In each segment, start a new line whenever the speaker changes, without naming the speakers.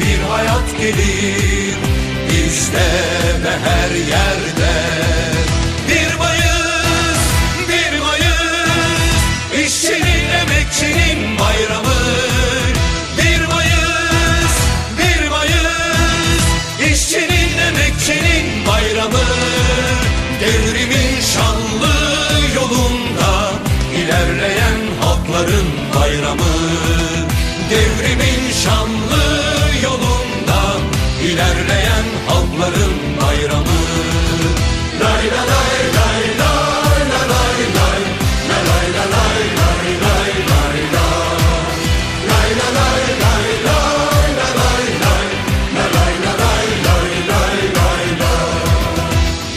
bir hayat gelir. İzleme her yerde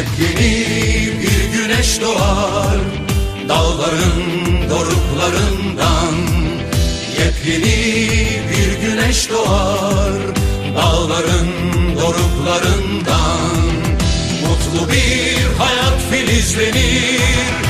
Hep yeni bir güneş doğar Dağların doruklarından. Yepyeni bir güneş doğar Dağların doruklarından. Mutlu bir hayat filizlenir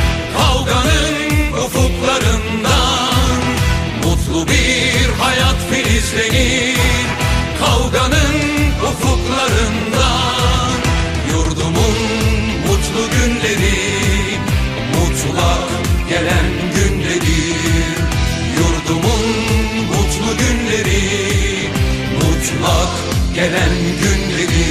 ak gelen günleri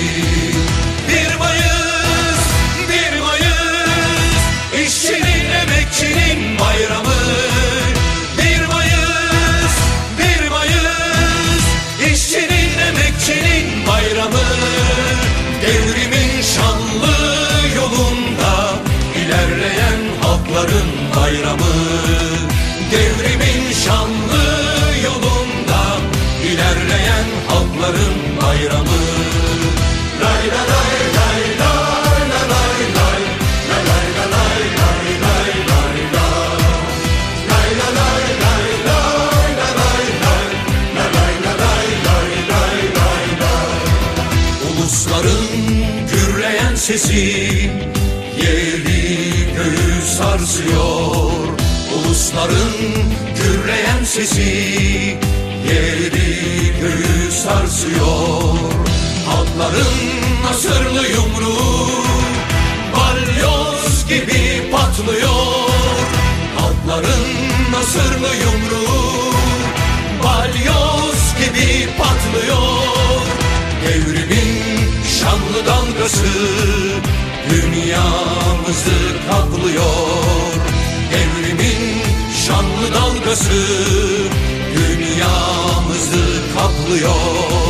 sesi Yeri göğü sarsıyor. Ulusların gürleyen sesi Yeri göğü sarsıyor. Halkların nasırlı yumruğu Balyoz gibi patlıyor. Halkların nasırlı yumruğu Balyoz gibi patlıyor şanlı dalgası Dünyamızı kaplıyor. Devrimin şanlı dalgası Dünyamızı kaplıyor.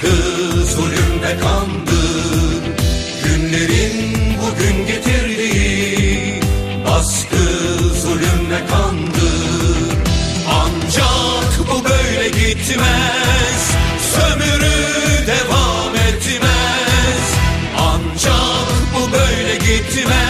aşkı zulümde kandı. Günlerin bugün getirdiği baskı zulümle kandı. Ancak bu böyle gitmez. Sömürü devam etmez. Ancak bu böyle gitmez.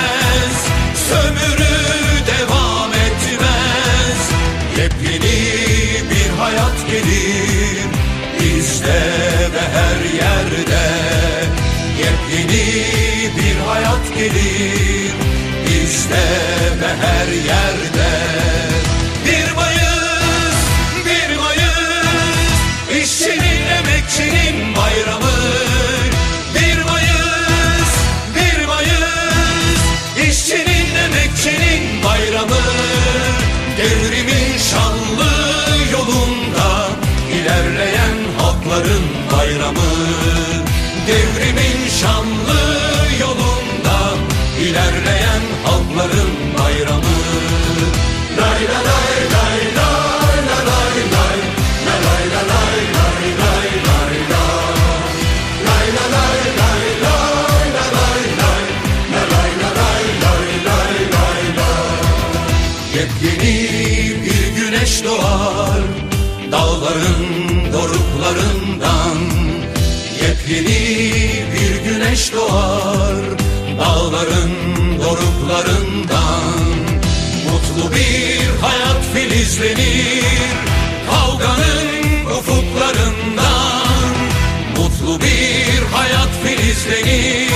İlerleyen halkların bayramı. Lay la lay lay lay la lay lay la lay la lay lay lay lay la. Lay la lay lay lay la lay lay la lay la lay lay lay lay la. Yepyeni bir güneş doğar dağların doruklarından Yepyeni bir güneş doğar dağların doruklarından. Mutlu bir hayat filizlenir kavganın ufuklarından. Mutlu bir hayat filizlenir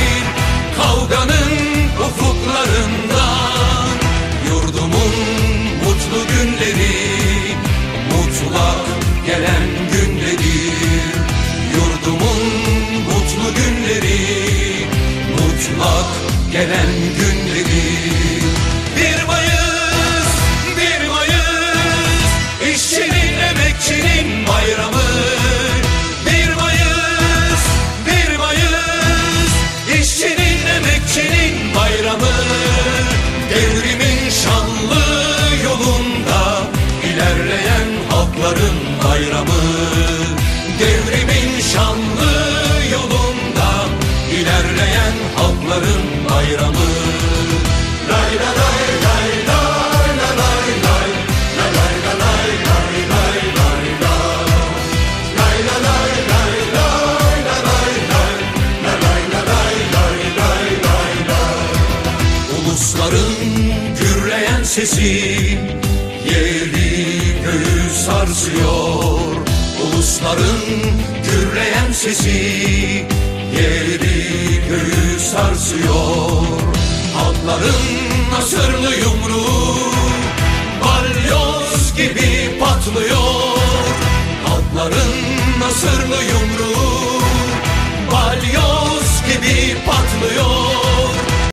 sesi yeri göğü sarsıyor. Ulusların gürleyen sesi yeri göğü sarsıyor. Halkların nasırlı yumruğu balyoz gibi patlıyor. Halkların nasırlı yumruğu balyoz gibi patlıyor